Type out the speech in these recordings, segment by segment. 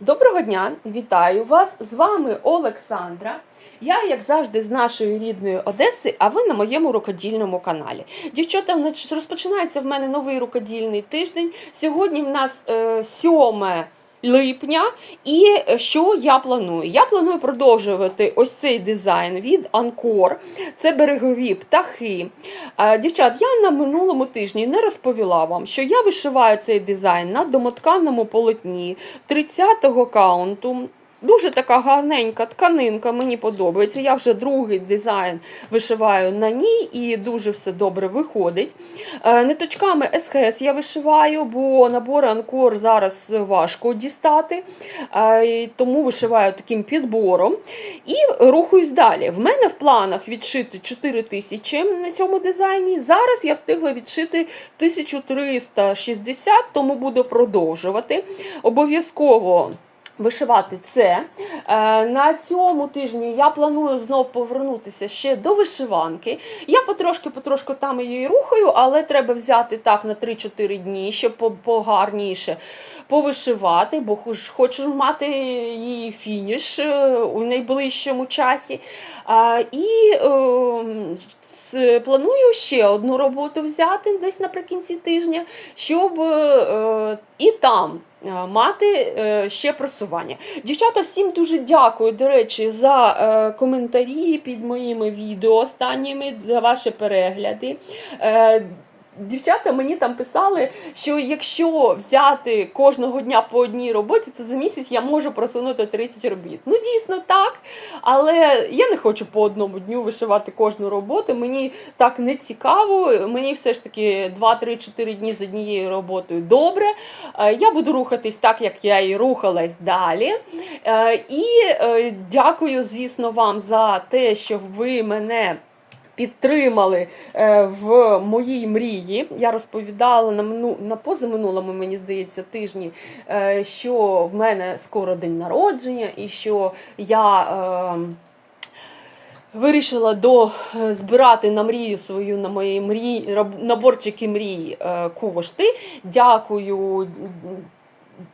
Доброго дня, вітаю вас! З вами Олександра. Я, як завжди, з нашої рідної Одеси, а ви на моєму рукодільному каналі. Дівчата, розпочинається в мене новий рукодільний тиждень. Сьогодні в нас е, 7 липня. І що я планую? Я планую продовжувати ось цей дизайн від Анкор. Це берегові птахи. Дівчат, я на минулому тижні не розповіла вам, що я вишиваю цей дизайн на домотканому полотні 30-го каунту. Дуже така гарненька тканинка, мені подобається. Я вже другий дизайн вишиваю на ній і дуже все добре виходить. Е, Ниточками СХС я вишиваю, бо набори Анкор зараз важко дістати, е, тому вишиваю таким підбором. І рухаюсь далі. В мене в планах відшити 4 тисячі на цьому дизайні. Зараз я встигла відшити 1360, тому буду продовжувати. Обов'язково. Вишивати це. Е, На цьому тижні я планую знов повернутися ще до вишиванки. Я потрошки-потрошку там її рухаю, але треба взяти так на 3-4 дні, щоб по- погарніше повишивати, бо хочу мати її фініш е, у найближчому часі. Е, І е, С- Планую ще одну роботу взяти десь наприкінці тижня, щоб е, і там е, мати е, ще просування. Дівчата, всім дуже дякую, до речі, за е, коментарі під моїми відео останніми, за ваші перегляди. Дівчата мені там писали, що якщо взяти кожного дня по одній роботі, то за місяць я можу просунути 30 робіт. Ну, дійсно так. Але я не хочу по одному дню вишивати кожну роботу. Мені так не цікаво. Мені все ж таки 2-3-4 дні з однією роботою добре. Е, Я буду рухатись так, як я і рухалась далі. Е, І е, дякую, звісно, вам за те, що ви мене. Підтримали е, в моїй мрії. Я розповідала на мину на позаминулому, мені здається, тижні, е, що в мене скоро день народження, і що я. Е, Вирішила до е, збирати на мрію свою на мої мрії наборчики мрій кошти. Дякую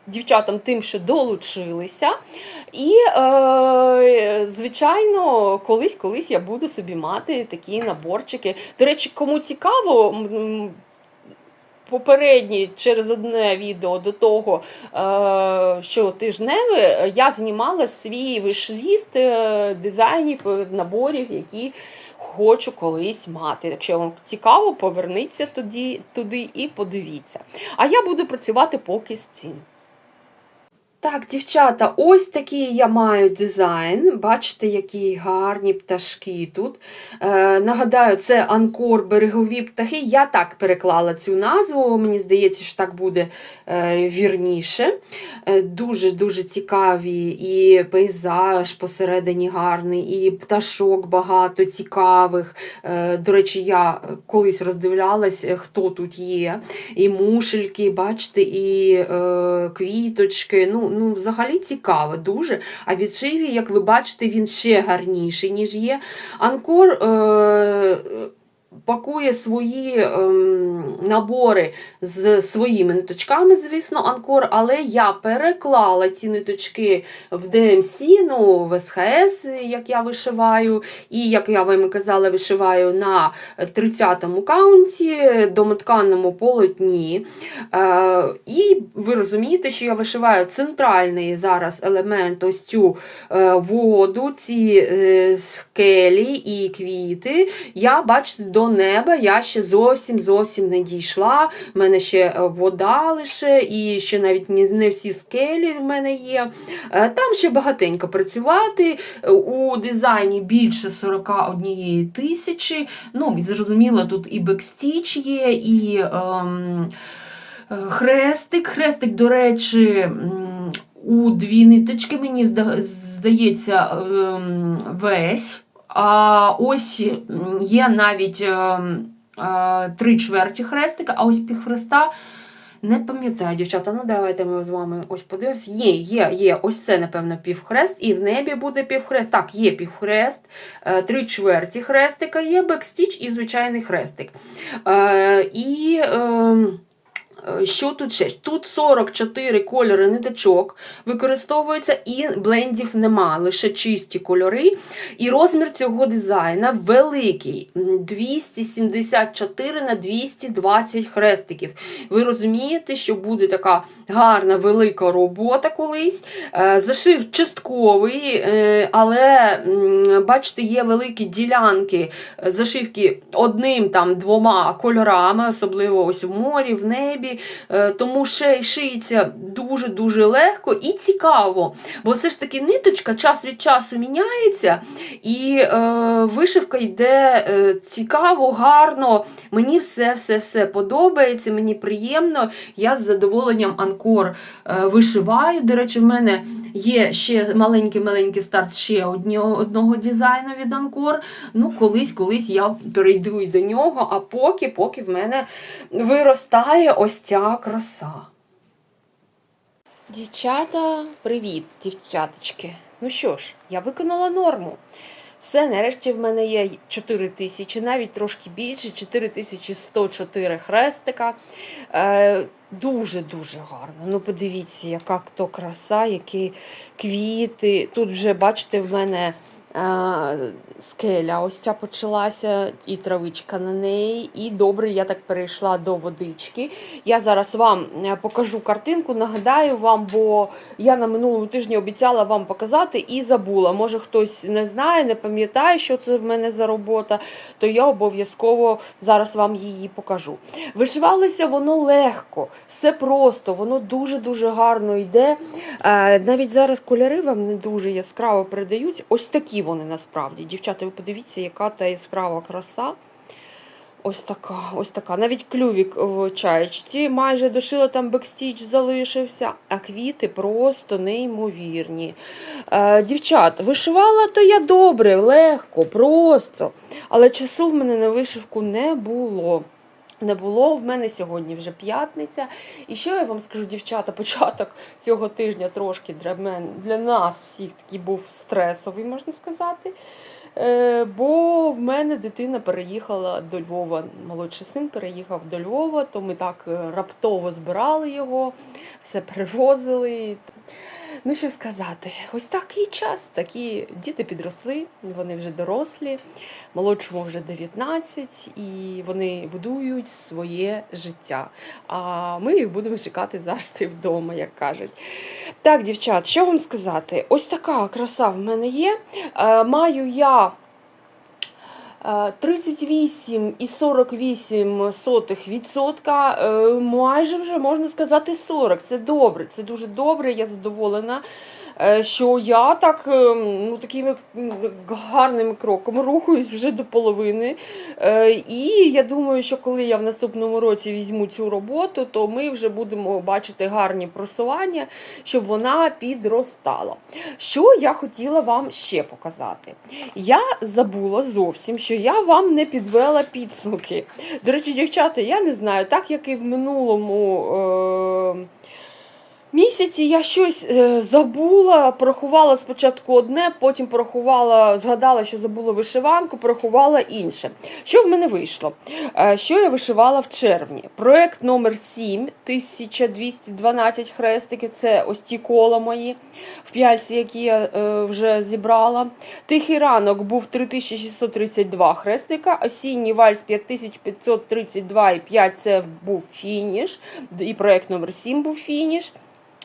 дівчатам тим, що долучилися. І, е, звичайно, колись колись я буду собі мати такі наборчики. До речі, кому цікаво. Попередні через одне відео до того, е, що тижневе, я знімала свій вишліст е, дизайнів, е, наборів, які хочу колись мати. Якщо вам цікаво, поверніться тоді, туди і подивіться. А я буду працювати поки з цим. Так, дівчата, ось такий я маю дизайн. Бачите, які гарні пташки тут. Е, нагадаю, це анкор берегові птахи. Я так переклала цю назву. Мені здається, що так буде е, вірніше. Дуже-дуже цікаві і пейзаж посередині гарний, і пташок багато цікавих. Е, До речі, я колись роздивлялась, е, хто тут є. І мушельки, бачите, і е, квіточки. Ну, ну, взагалі цікаво дуже. А від шиві, як ви бачите, він ще гарніший, ніж є. Анкор. Е, Пакує свої ем, набори з своїми ниточками, звісно, анкор, але я переклала ці ниточки в DMC, ну, в СХС, як я вишиваю, і, як я вам казала, вишиваю на 30-му каунті, домотканому полотні. Е, і ви розумієте, що я вишиваю центральний зараз елемент, ось цю е, воду, ці е, скелі і квіти. Я, бачите, до неба я ще зовсім зовсім не дійшла. У мене ще е, вода лише, і ще навіть не, всі скелі в мене є. Е, Там ще багатенько працювати. Е, У дизайні більше 41 тисячі. Ну, зрозуміло, тут і бекстіч є, і. Ем, Хрестик, хрестик, до речі, у дві ниточки, мені здається, ем, весь. Ось є навіть ем, е, три чверті хрестика, а ось півхреста. Не пам'ятаю, дівчата, ну давайте ми з вами ось подивимося. Є, є, є. Ось це, напевно, півхрест, і в небі буде півхрест. Так, є півхрест, е, три чверті хрестика, є бекстіч і звичайний хрестик. Е, І. Е, Що тут ще? Тут 44 кольори ниточок використовуються і блендів нема, лише чисті кольори. І розмір цього дизайна великий. 274 на 220 хрестиків. Ви розумієте, що буде така гарна велика робота колись. Е, Зашив частковий, е, але бачите, є великі ділянки зашивки одним там двома кольорами, особливо ось в морі, в небі. Е, Тому ще шиється дуже-дуже легко і цікаво. Бо все ж таки ниточка час від часу міняється, і е, вишивка йде е, цікаво, гарно. Мені все-все-все подобається, мені приємно. Я з задоволенням анкор е, вишиваю. До речі, в мене є ще маленький-маленький старт ще одного, одного дизайну від анкор. Ну, колись, колись я перейду і до нього, а поки, поки в мене виростає ось ця краса. Дівчата, привіт, дівчаточки. Ну що ж, я виконала норму. Все, нарешті в мене є 4 тисячі, навіть трошки більше, 4104 хрестика. Дуже-дуже гарно. Ну, подивіться, яка то краса, які квіти. Тут вже, бачите, в мене скеля ось ця почалася, і травичка на неї. І добре, я так перейшла до водички. Я зараз вам е, покажу картинку, нагадаю вам, бо я на минулому тижні обіцяла вам показати і забула. Може хтось не знає, не пам'ятає, що це в мене за робота, то я обов'язково зараз вам її покажу. Вишивалося воно легко, все просто, воно дуже-дуже гарно йде. Е, Навіть зараз кольори вам не дуже яскраво передають. Ось такі вони насправді. Дівчата, ви подивіться, яка та яскрава краса. Ось така, ось така. Навіть клювік в чаєчці майже дошила, там бекстіч залишився, а квіти просто неймовірні. Е, дівчат, вишивала то я добре, легко, просто. Але часу в мене на вишивку не було. Не було в мене сьогодні вже п'ятниця. І що я вам скажу, дівчата, початок цього тижня трошки для мен, для нас всіх такий був стресовий, можна сказати. Е, бо в мене дитина переїхала до Львова. Молодший син переїхав до Львова, то ми так е, раптово збирали його, все перевозили. Ну, що сказати, ось такий час, такі діти підросли, вони вже дорослі, молодшому вже 19, і вони будують своє життя. А ми їх будемо чекати завжди вдома, як кажуть. Так, дівчат, що вам сказати? Ось така краса в мене є. Е, Маю я. Е, 38,48 сотих відсотка, е, майже вже можна сказати 40. Це добре, це дуже добре. Я задоволена, е, що я так е, ну, такими гарним кроком рухаюсь вже до половини. І я думаю, що коли я в наступному році візьму цю роботу, то ми вже будемо бачити гарні просування, щоб вона підростала. Що я хотіла вам ще показати? Я забула зовсім, що я вам не підвела підсумки. До речі, дівчата, я не знаю, так як і в минулому. Е- Місяці я щось е, забула, порахувала спочатку одне, потім порахувала, згадала, що забула вишиванку, порахувала інше. Що в мене вийшло? Е, що я вишивала в червні? Проект номер 7, 1212 хрестиків. Це ось ті кола мої в п'яльці, які я е, вже зібрала. Тихий ранок був 3632 хрестика, осінній вальс 5532 і 5 це був фініш. І проект номер 7 був фініш.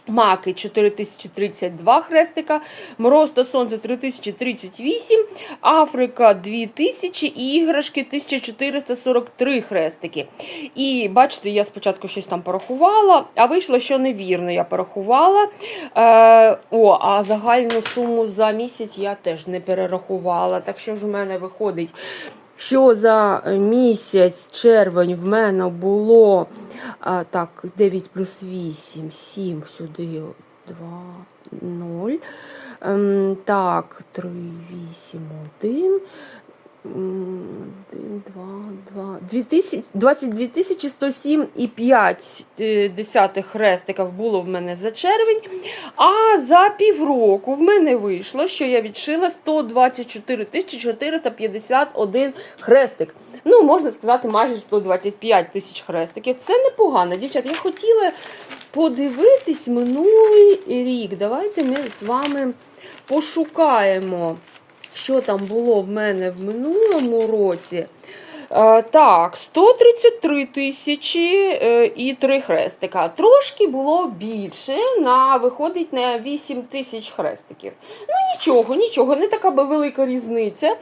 Маки 4032 хрестика, Мороз та Сонце 3038, Африка 2000 і іграшки 1443 хрестики. І бачите, я спочатку щось там порахувала, а вийшло, що невірно я порахувала. Е, о, а загальну суму за місяць я теж не перерахувала. Так що ж у мене виходить що за місяць червень в мене було так, 9 плюс 8, 7 сюди 2, 0. Ем, так, 3, 8, 1. 1, 2, 2, 2000, 22 тисячі 107 і 5 е, десятих хрестиків було в мене за червень. А за півроку в мене вийшло, що я відшила 124 тисячі 451 хрестик. ну, можна сказати, майже 125 тисяч хрестиків. Це непогано. Дівчат, я хотіла подивитись минулий рік. Давайте ми з вами пошукаємо, що там було в мене в минулому році. Е, Так, 133 тисячі е, і 3 хрестика. Трошки було більше, на виходить на 8 тисяч хрестиків. Ну нічого, нічого, не така би велика різниця.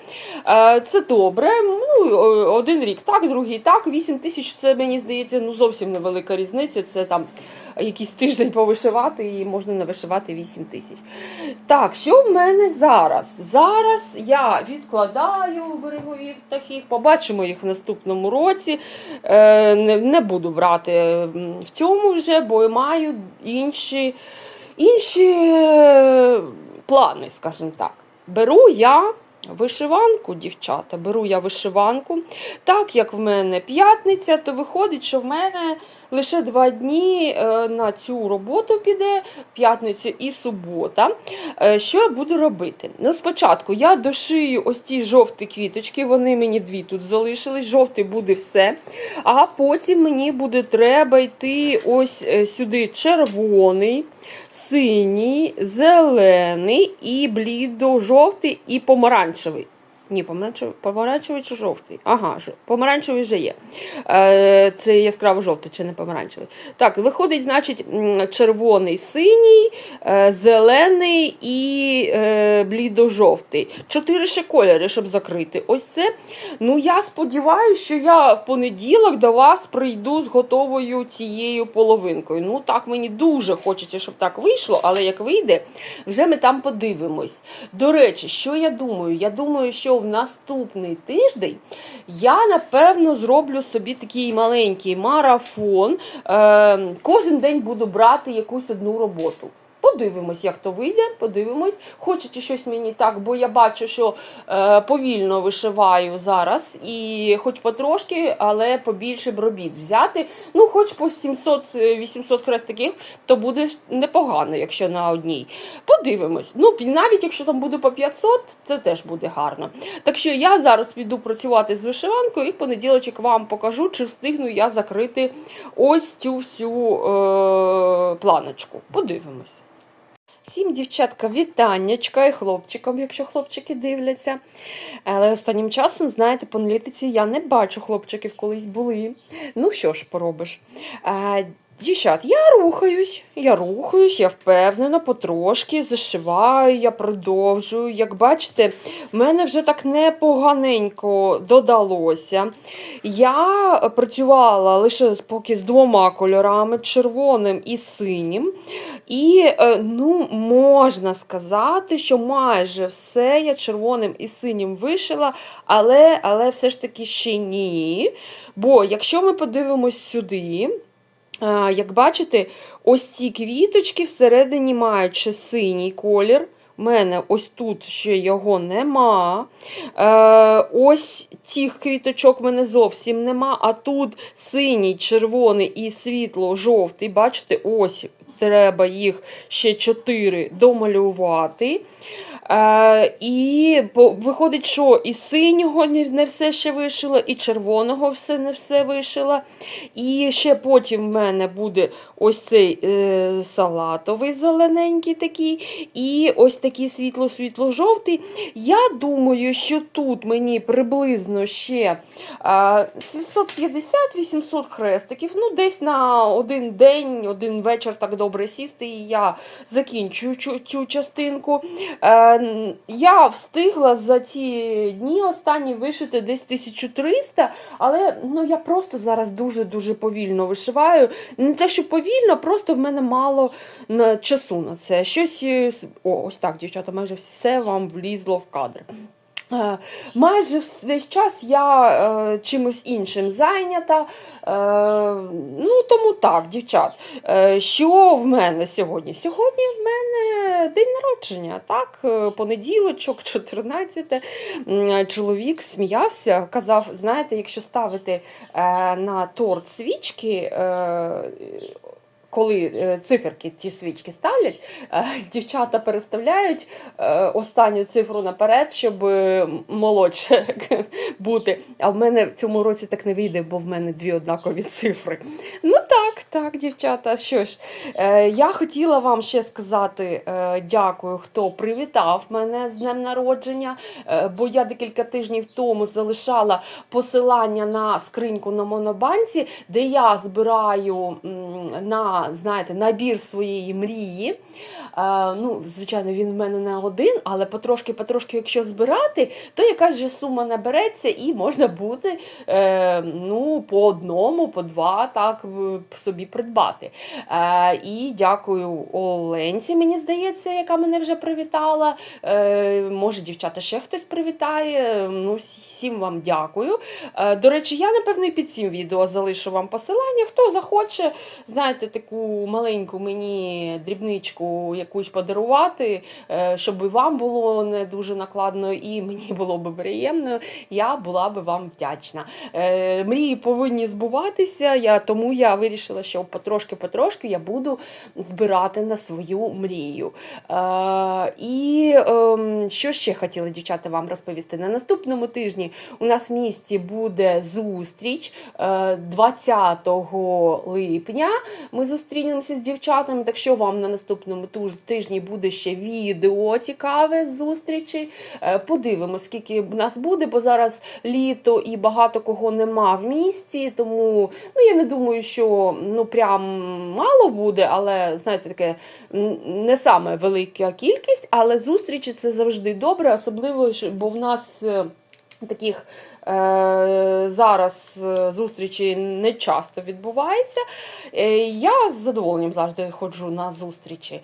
Е, Це добре. Ну, один рік так, другий так. 8 тисяч це мені здається ну зовсім невелика різниця. Це там якийсь тиждень повишивати і можна навишивати 8 тисяч. Так, що в мене зараз? Зараз я відкладаю берегові птахи, побачимо їх в наступному році. Е, не, буду брати в цьому вже, бо маю інші, інші е, плани, скажімо так. Беру я вишиванку, дівчата, беру я вишиванку. Так як в мене п'ятниця, то виходить, що в мене лише два дні е, на цю роботу піде, п'ятниця і субота. Е, Що я буду робити? Ну, спочатку я дошию ось ті жовті квіточки, вони мені дві тут залишились, жовтий буде все. А потім мені буде треба йти ось е, сюди червоний, синій, зелений і блідо-жовтий і помаранчевий. Ні, помаранчевий, чи жовтий? Ага, помаранчевий вже є. Е, це яскраво жовтий чи не помаранчевий. Так, виходить, значить, червоний, синій, е, зелений і е, блідо-жовтий. Чотири ще кольори, щоб закрити. Ось це. Ну, я сподіваюся, що я в понеділок до вас прийду з готовою цією половинкою. Ну, так мені дуже хочеться, щоб так вийшло, але як вийде, вже ми там подивимось. До речі, що я думаю? Я думаю, що в наступний тиждень я напевно зроблю собі такий маленький марафон. Е, кожен день буду брати якусь одну роботу. Подивимось, як то вийде, подивимось. Хочеться щось мені так, бо я бачу, що е, повільно вишиваю зараз, і хоч потрошки, але побільше б робіт взяти. Ну, хоч по 700-800 хрестиків, то буде непогано, якщо на одній. Подивимось. Ну, навіть якщо там буде по 500, це теж буде гарно. Так що я зараз піду працювати з вишиванкою і в понеділочок вам покажу, чи встигну я закрити ось цю всю е, планочку. Подивимось. Всім, дівчатка, вітаннячка і хлопчикам, якщо хлопчики дивляться. Але останнім часом, знаєте, по аналітиці я не бачу хлопчиків колись були. Ну що ж поробиш? Дівчат, я рухаюсь, я рухаюсь, я впевнена, потрошки зашиваю, я продовжую. Як бачите, в мене вже так непоганенько додалося. Я працювала лише поки з двома кольорами червоним і синім. І е, ну, можна сказати, що майже все я червоним і синім вишила, але, але все ж таки ще ні. Бо якщо ми подивимось сюди, як бачите, ось ці квіточки всередині мають ще синій колір. У мене ось тут ще його нема. Е, ось цих квіточок в мене зовсім нема. А тут синій, червоний і світло-жовтий. Бачите, ось треба їх ще чотири домалювати. Е, і виходить, що і синього не все ще вишила, і червоного все не все вишила. І ще потім в мене буде ось цей е, салатовий зелененький такий, і ось такий світло-світло-жовтий. Я думаю, що тут мені приблизно ще е, 750-800 хрестиків. Ну, десь на один день, один вечір так добре сісти, і я закінчую цю, цю частинку. Е, я встигла за ці дні останні вишити десь 1300, але ну, я просто зараз дуже-дуже повільно вишиваю. Не те, що повільно, просто в мене мало часу на це. Щось, е, о, ось так, дівчата, майже все вам влізло в кадр. Е, Майже весь час я е, чимось іншим зайнята. Е, ну, тому так, дівчат. Е, що в мене сьогодні? Сьогодні в мене день народження, так, е, понеділочок, 14. Чоловік сміявся, казав: знаєте, якщо ставити е, на торт свічки. Е, коли е, циферки ті свічки ставлять, е, дівчата переставляють е, останню цифру наперед, щоб молодше бути. А в мене в цьому році так не вийде, бо в мене дві однакові цифри. Ну так, так, дівчата. Що ж, е, я хотіла вам ще сказати е, дякую, хто привітав мене з днем народження, е, бо я декілька тижнів тому залишала посилання на скриньку на монобанці, де я збираю м, на знаєте, набір своєї мрії. Е, ну, звичайно, він в мене не один, але потрошки-потрошки, якщо збирати, то якась же сума набереться і можна буде е, ну, по одному, по два так собі придбати. Е, і дякую Оленці, мені здається, яка мене вже привітала. Е, може, дівчата ще хтось привітає. Ну, всім вам дякую. Е, до речі, я, напевно, і під цим відео залишу вам посилання. Хто захоче, знаєте, таку маленьку мені дрібничку якусь подарувати, е, щоб і вам було не дуже накладно, і мені було би приємно, я була би вам вдячна. Е, Мрії повинні збуватися, я, тому я вирішила, що потрошки-потрошки я буду збирати на свою мрію. Е, І ем, що ще хотіла дівчата вам розповісти? На наступному тижні у нас в місті буде зустріч е, 20 липня. Ми зустрінемося з дівчатами. Так що вам на наступному тижні буде ще відео цікаве з зустрічі. Е, Подивимось, скільки нас буде, бо зараз літо і багато кого нема в місті. Тому ну я не думаю, що ну прям мало буде, але знаєте, таке не саме велика кількість, але зустрічі це завжди добре, особливо бо в нас. Таких е, зараз е, зустрічі не часто відбувається. Е, я з задоволенням завжди ходжу на зустрічі.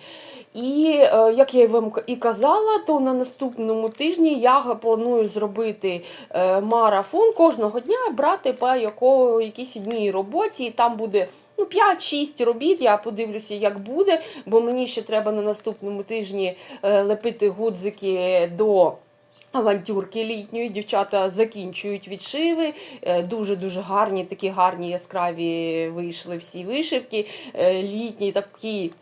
І е, як я вам і казала, то на наступному тижні я планую зробити е, марафон кожного дня, брати по якого, якійсь одній роботі, і там буде. Ну, 5-6 робіт, я подивлюся, як буде, бо мені ще треба на наступному тижні е, лепити гудзики до авантюрки літньої. Дівчата закінчують відшиви. Е, Дуже-дуже гарні, такі гарні яскраві вийшли всі вишивки. Е, Літній такий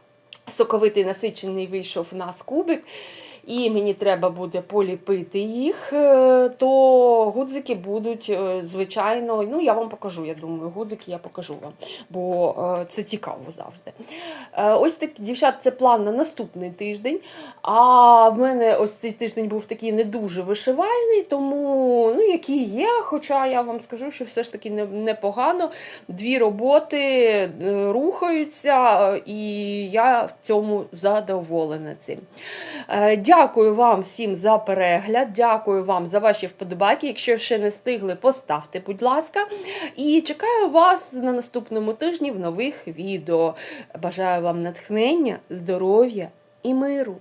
соковитий насичений вийшов у нас кубик. І мені треба буде поліпити їх, е, то гудзики будуть, е, звичайно, ну я вам покажу, я думаю, гудзики я покажу вам, бо е, це цікаво завжди. Ось так, дівчат, це план на наступний тиждень. А в мене ось цей тиждень був такий не дуже вишивальний, тому ну, який є. Хоча я вам скажу, що все ж таки не- непогано. Дві роботи рухаються, і я в цьому задоволена цим. Дякую вам всім за перегляд, дякую вам за ваші вподобайки. Якщо ще не встигли, поставте, будь ласка. І чекаю вас на наступному тижні в нових відео. Бажаю вам натхнення, здоров'я і миру.